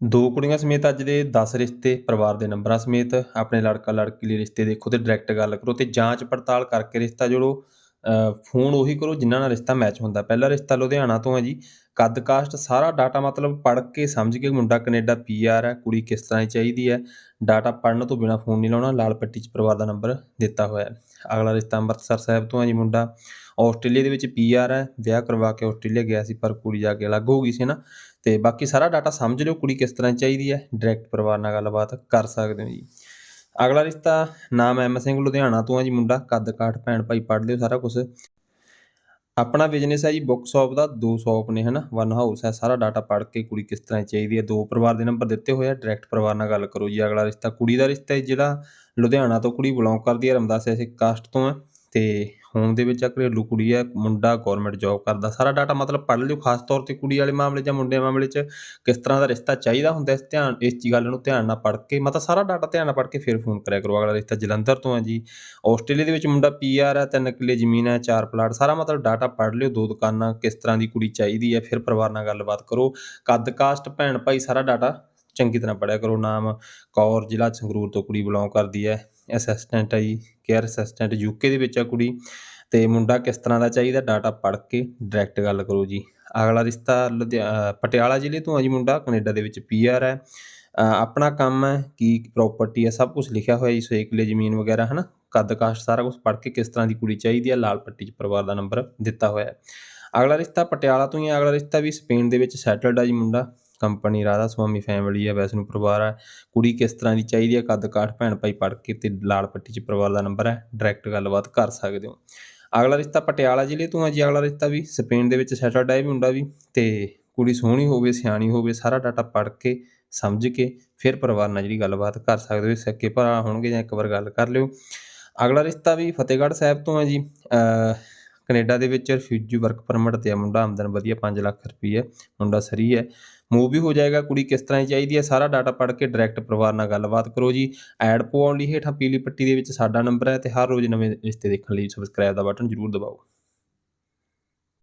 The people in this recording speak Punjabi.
ਦੋ ਕੁੜੀਆਂ ਸਮੇਤ ਅੱਜ ਦੇ 10 ਰਿਸ਼ਤੇ, ਪਰਿਵਾਰ ਦੇ ਨੰਬਰਾਂ ਸਮੇਤ ਆਪਣੇ ਲੜਕਾ ਲੜਕੀ ਲਈ ਰਿਸ਼ਤੇ ਦੇਖੋ ਤੇ ਡਾਇਰੈਕਟ ਗੱਲ ਕਰੋ ਤੇ ਜਾਂਚ ਪੜਤਾਲ ਕਰਕੇ ਰਿਸ਼ਤਾ ਜੋੜੋ। ਫੋਨ ਉਹੀ ਕਰੋ ਜਿਨ੍ਹਾਂ ਨਾਲ ਰਿਸ਼ਤਾ ਮੈਚ ਹੁੰਦਾ। ਪਹਿਲਾ ਰਿਸ਼ਤਾ ਲੁਧਿਆਣਾ ਤੋਂ ਹੈ ਜੀ। ਕੱਦ ਕਾਸਟ ਸਾਰਾ ਡਾਟਾ ਮਤਲਬ ਪੜ੍ਹ ਕੇ ਸਮਝ ਕੇ ਮੁੰਡਾ ਕੈਨੇਡਾ ਪੀਆਰ ਹੈ, ਕੁੜੀ ਕਿਸ ਤਰ੍ਹਾਂ ਦੀ ਚਾਹੀਦੀ ਹੈ। ਡਾਟਾ ਪੜ੍ਹਨ ਤੋਂ ਬਿਨਾ ਫੋਨ ਨਹੀਂ ਲਾਉਣਾ, ਲਾਲ ਪੱਟੀ 'ਚ ਪਰਿਵਾਰ ਦਾ ਨੰਬਰ ਦਿੱਤਾ ਹੋਇਆ ਹੈ। ਅਗਲਾ ਰਿਸ਼ਤਾ ਅੰਮ੍ਰਿਤਸਰ ਸਾਹਿਬ ਤੋਂ ਹੈ ਜੀ ਮੁੰਡਾ। ਆਸਟ੍ਰੇਲੀਆ ਦੇ ਵਿੱਚ ਪੀਆਰ ਹੈ, ਵਿਆਹ ਕਰਵਾ ਕੇ ਆਸਟ੍ਰੇਲੀਆ ਗਿਆ ਸੀ, ਪਰ ਕੁੜੀ ਜਾ ਕੇ ਅਲੱਗ ਹੋ ਗਈ ਸੀ ਨਾ। ਤੇ ਬਾਕੀ ਸਾਰਾ ਡਾਟਾ ਸਮਝ ਲਿਓ ਕੁੜੀ ਕਿਸ ਤਰ੍ਹਾਂ ਚਾਹੀਦੀ ਹੈ ਡਾਇਰੈਕਟ ਪਰਿਵਾਰ ਨਾਲ ਗੱਲਬਾਤ ਕਰ ਸਕਦੇ ਹੋ ਜੀ। ਅਗਲਾ ਰਿਸ਼ਤਾ, ਨਾਮ ਐਮ ਸਿੰਘ ਲੁਧਿਆਣਾ ਤੋਂ ਹੈ ਜੀ ਮੁੰਡਾ, ਕੱਦ ਕਾਠ, ਭੈਣ ਭਾਈ ਪੜ੍ਹ ਲਿਓ ਸਾਰਾ ਕੁਝ ਆਪਣਾ ਬਿਜ਼ਨਸ ਹੈ ਜੀ ਬੁੱਕ ਸ਼ਾਪ ਦਾ, ਦੋ ਸ਼ਾਪ ਨੇ ਹਨਾ ਵਨ ਹਾਊਸ ਹੈ, ਸਾਰਾ ਡਾਟਾ ਪੜ੍ਹ ਕੇ ਕੁੜੀ ਕਿਸ ਤਰ੍ਹਾਂ ਚਾਹੀਦੀ ਹੈ, ਦੋ ਪਰਿਵਾਰ ਦੇ ਨੰਬਰ ਦਿੱਤੇ ਹੋਏ ਆ ਡਾਇਰੈਕਟ ਪਰਿਵਾਰ ਨਾਲ ਗੱਲ ਕਰੋ ਜੀ। ਅਗਲਾ ਰਿਸ਼ਤਾ ਕੁੜੀ ਦਾ ਰਿਸ਼ਤਾ ਹੈ ਜਿਹੜਾ ਲੁਧਿਆਣਾ ਤੋਂ ਕੁੜੀ ਬਿਲੋਂਗ ਕਰਦੀ ਹੈ, ਰਮਦਾਸ ਐਸੇ ਕਾਸਟ ਤੋਂ ਹੈ। ਤੇ ਹੋਮ ਦੇ ਵਿੱਚ ਆ, ਘਰੇਲੂ ਕੁੜੀ ਹੈ ਮੁੰਡਾ ਗਵਰਨਮੈਂਟ ਜੌਬ ਕਰਦਾ। ਸਾਰਾ ਡਾਟਾ ਮਤਲਬ ਪੜ੍ਹ ਲਿਓ, ਖਾਸ ਤੌਰ ਤੇ ਕੁੜੀ ਵਾਲੇ ਮਾਮਲੇ ਜਾਂ ਮੁੰਡੇ ਮਾਮਲੇ 'ਚ ਕਿਸ ਤਰ੍ਹਾਂ ਦਾ ਰਿਸ਼ਤਾ ਚਾਹੀਦਾ ਹੁੰਦਾ, ਇਸ ਧਿਆਨ, ਇਸ ਚੀ ਗੱਲ ਨੂੰ ਧਿਆਨ ਨਾਲ ਪੜ੍ਹ ਕੇ, ਮਤਲਬ ਸਾਰਾ ਡਾਟਾ ਧਿਆਨ ਨਾਲ ਪੜ੍ਹ ਕੇ ਫਿਰ ਫੋਨ ਕਰਿਆ ਕਰੋ। ਅਗਲਾ ਰਿਸ਼ਤਾ ਜਲੰਧਰ ਤੋਂ ਹੈ ਜੀ। ਆਸਟ੍ਰੇਲੀਆ ਦੇ ਵਿੱਚ ਮੁੰਡਾ ਪੀਆਰ ਹੈ ਤਿੰਨ ਕਿੱਲੇ ਜ਼ਮੀਨ ਹੈ ਚਾਰ ਪਲਾਟ, ਸਾਰਾ ਮਤਲਬ ਡਾਟਾ ਪੜ੍ਹ ਲਿਓ, ਦੋ ਦੁਕਾਨਾਂ ਕਿਸ ਤਰ੍ਹਾਂ ਦੀ ਕੁੜੀ ਚਾਹੀਦੀ ਹੈ ਫਿਰ ਪਰਿਵਾਰ ਨਾਲ ਗੱਲਬਾਤ ਕਰੋ। ਕੱਦ ਕਾਸਟ ਭੈਣ ਭਾਈ ਸਾਰਾ ਡਾਟਾ ਚੰਗੀ ਤਰ੍ਹਾਂ ਪੜ੍ਹਿਆ ਕਰੋ। ਨਾਮ ਕੌਰ ਜ਼ਿਲ੍ਹਾ ਸੰਗਰੂਰ ਤੋਂ ਕੁੜੀ ਬਿਲੋਂਗ ਕਰਦੀ ਹੈ ਅਸਿਸਟੈਂਟ ਆ ਜੀ ਕੇਅਰ ਅਸਿਸਟੈਂਟ ਯੂਕੇ ਦੇ ਵਿੱਚ ਆ ਕੁੜੀ। ਤੇ ਮੁੰਡਾ ਕਿਸ ਤਰ੍ਹਾਂ ਦਾ ਚਾਹੀਦਾ ਡਾਟਾ ਪੜ੍ਹ ਕੇ ਡਾਇਰੈਕਟ ਗੱਲ ਕਰੋ ਜੀ। ਅਗਲਾ ਰਿਸ਼ਤਾ ਲੁਧਿਆ- ਪਟਿਆਲਾ ਜ਼ਿਲ੍ਹੇ ਤੋਂ ਆ ਜੀ ਮੁੰਡਾ, ਕੈਨੇਡਾ ਦੇ ਵਿੱਚ ਪੀਆਰ ਹੈ ਆਪਣਾ ਕੰਮ ਹੈ ਕੀ ਪ੍ਰਾਪਰਟੀ ਹੈ ਸਭ ਕੁਝ ਲਿਖਿਆ ਹੋਇਆ ਜੀ ਸੌ ਕਿੱਲੇ ਜ਼ਮੀਨ ਵਗੈਰਾ, ਹਨਾ? ਕੱਦ ਕਾਸ਼ ਸਾਰਾ ਕੁਝ ਪੜ੍ਹ ਕੇ ਕਿਸ ਤਰ੍ਹਾਂ ਦੀ ਕੁੜੀ ਚਾਹੀਦੀ ਹੈ ਲਾਲ ਪੱਟੀ 'ਚ ਪਰਿਵਾਰ ਦਾ ਨੰਬਰ ਦਿੱਤਾ ਹੋਇਆ। ਹੈ ਅਗਲਾ ਰਿਸ਼ਤਾ ਪਟਿਆਲਾ ਤੋਂ ਹੀ ਹੈ ਅਗਲਾ ਰਿਸ਼ਤਾ ਵੀ ਸਪੇਨ ਦੇ ਵਿੱਚ ਸੈਟਲਡ ਆ ਜੀ ਮੁੰਡਾ। ਕੰਪਨੀ ਰਾਧਾ ਸੁਆਮੀ ਫੈਮਿਲੀ ਹੈ ਵੈਸ਼ਨੂੰ ਪਰਿਵਾਰ ਹੈ ਕੁੜੀ ਕਿਸ ਤਰ੍ਹਾਂ ਦੀ ਚਾਹੀਦੀ ਹੈ ਕੱਦ ਕਾਠ, ਭੈਣ ਭਾਈ ਪੜ੍ਹ ਕੇ ਤੇ ਲਾਲ ਪੱਟੀ 'ਚ ਪਰਿਵਾਰ ਦਾ ਨੰਬਰ ਹੈ ਡਾਇਰੈਕਟ ਗੱਲਬਾਤ ਕਰ ਸਕਦੇ ਹੋ। ਅਗਲਾ ਰਿਸ਼ਤਾ ਪਟਿਆਲਾ ਜ਼ਿਲ੍ਹੇ ਤੋਂ ਹੈ ਜੀ, ਅਗਲਾ ਰਿਸ਼ਤਾ ਵੀ ਸਪੇਨ ਦੇ ਵਿੱਚ ਸੈਟਲਡ ਹੈ ਇਹ ਮੁੰਡਾ ਵੀ ਤੇ ਕੁੜੀ ਸੋਹਣੀ ਹੋਵੇ, ਸਿਆਣੀ ਹੋਵੇ, ਸਾਰਾ ਡਾਟਾ ਪੜ੍ਹ ਕੇ, ਸਮਝ ਕੇ ਫਿਰ ਪਰਿਵਾਰ ਨਾਲ ਜਿਹੜੀ ਗੱਲਬਾਤ ਕਰ ਸਕਦੇ ਹੋ। ਸਕੇ ਭਰਾ ਹੋਣਗੇ ਜਾਂ ਇੱਕ ਵਾਰ ਗੱਲ ਕਰ ਲਿਓ। ਅਗਲਾ ਰਿਸ਼ਤਾ ਵੀ ਫਤਿਹਗੜ੍ਹ ਸਾਹਿਬ ਤੋਂ ਹੈ ਜੀ ਕੈਨੇਡਾ ਦੇ ਵਿੱਚ ਰਿਫਿਊਜੀ ਵਰਕ ਪਰਮਿਟ ਤੇ ਆ ਮੁੰਡਾ, ਆਮਦਨ ਵਧੀਆ 5 ਲੱਖ ਰੁਪਈਆ ਮੁੰਡਾ ਸਰੀ ਹੈ। ਮੂਵ ਵੀ ਹੋ ਜਾਏਗਾ, ਕੁੜੀ ਕਿਸ ਤਰ੍ਹਾਂ ਦੀ ਚਾਹੀਦੀ ਹੈ, ਸਾਰਾ ਡਾਟਾ ਪੜ੍ਹ ਕੇ ਡਾਇਰੈਕਟ ਪਰਿਵਾਰ ਨਾਲ ਗੱਲਬਾਤ ਕਰੋ ਜੀ। ਐਡ ਪਵਾਉਣ ਲਈ ਹੇਠਾਂ ਪੀਲੀ ਪੱਟੀ ਦੇ ਵਿੱਚ ਸਾਡਾ ਨੰਬਰ ਹੈ ਤੇ ਹਰ ਰੋਜ਼ ਨਵੇਂ ਰਿਸ਼ਤੇ ਦੇਖਣ ਲਈ ਸਬਸਕ੍ਰਾਈਬ ਦਾ ਬਟਨ ਜ਼ਰੂਰ ਦਬਾਓ।